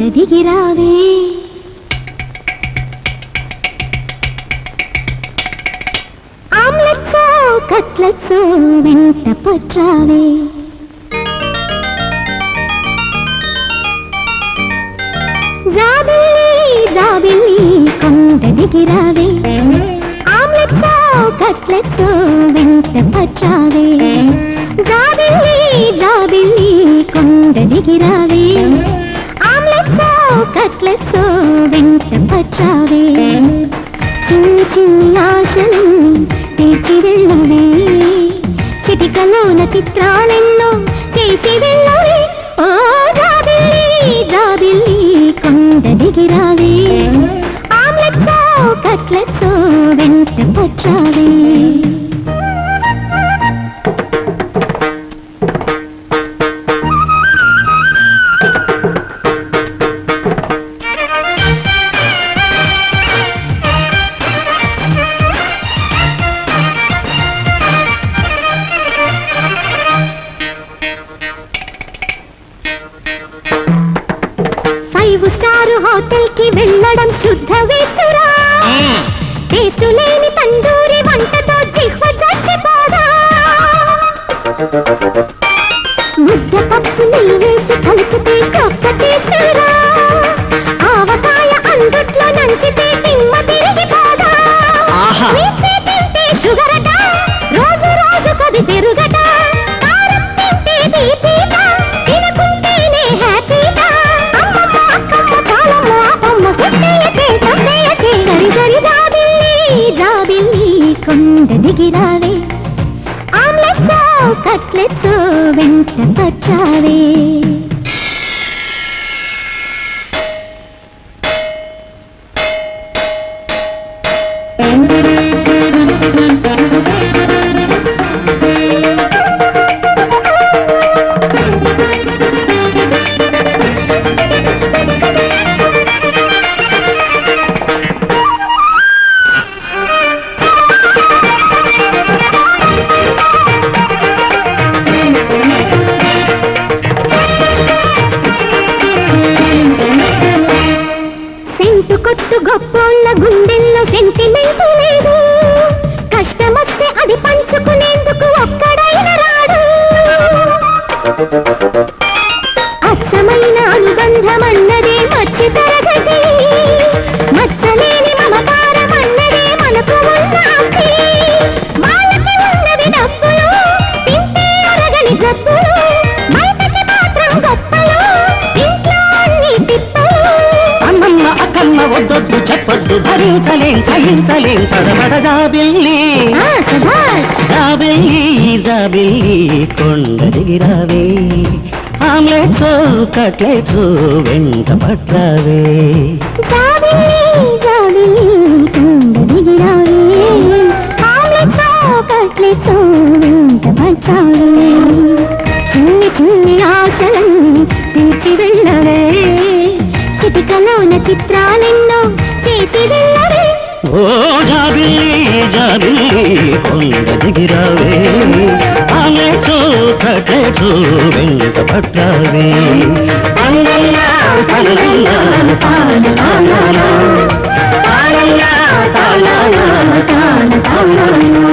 కొండ దిగిరావే ఆమ్లెట్సో కట్లెట్సో వెంట పట్రావే. జాబిల్లి జాబిల్లి కొండ దిగిరావే ఆమ్లెట్సో కట్లెట్సో వెంట పట్రావే. జాబిల్లి జాబిల్లి కొండ దిగిరావే ఆమ్లెట్సో వెంట పట్రావే చిన్ని చిన్ని ఆశలు తీర్చి వెళ్ళవే చిటికలోన చిత్రాలెన్నో చేసి వెళ్ళవే ఓ జాబిల్లి జాబిల్లి కొండ దిగిరావే ఆమ్లెట్సో కట్లెట్సో వెంట పట్రావే ఫైవ్ స్టార్ హోటల్కి వెళ్ళడం శుద్ధ వేసురా. టేస్ట్ లేని తందూరి వంటతో జిహ్వ చచ్చిపోదా కొండ దిగిరావే. ఆమ్లెట్స్ కట్లెట్స్ వెంట పట్టావే. గొప్పోళ్ళ గుండెల్లో సెంటిమెంట్ లేదు. కష్టమొస్తే అది పంచుకునేందుకు ఒక్కడైన రాడు. అక్కమ్మ వద్దొద్దు చెప్పొద్దు. భరించలేం సహించలేం పడబడ జాబిల్లి. జాబిల్లి జాబిల్లి ఆమ్లెట్స్ కట్లెట్స్ వెంట పట్టావే. చిన్ని చిన్ని ఆశలన్నీ తీర్చి వెళ్ళవే. చిటికలోన చిత్రాలెన్నో చేసి వెళ్ళవే ఓ జాబిల్లి జాబిల్లి కొండ దిగిరావే. ఆమ్లెట్స్ కట్లెట్స్ వెంట పట్టావే. అన్నయ్య తనయ్య తాన తాన తాన తాన తాన.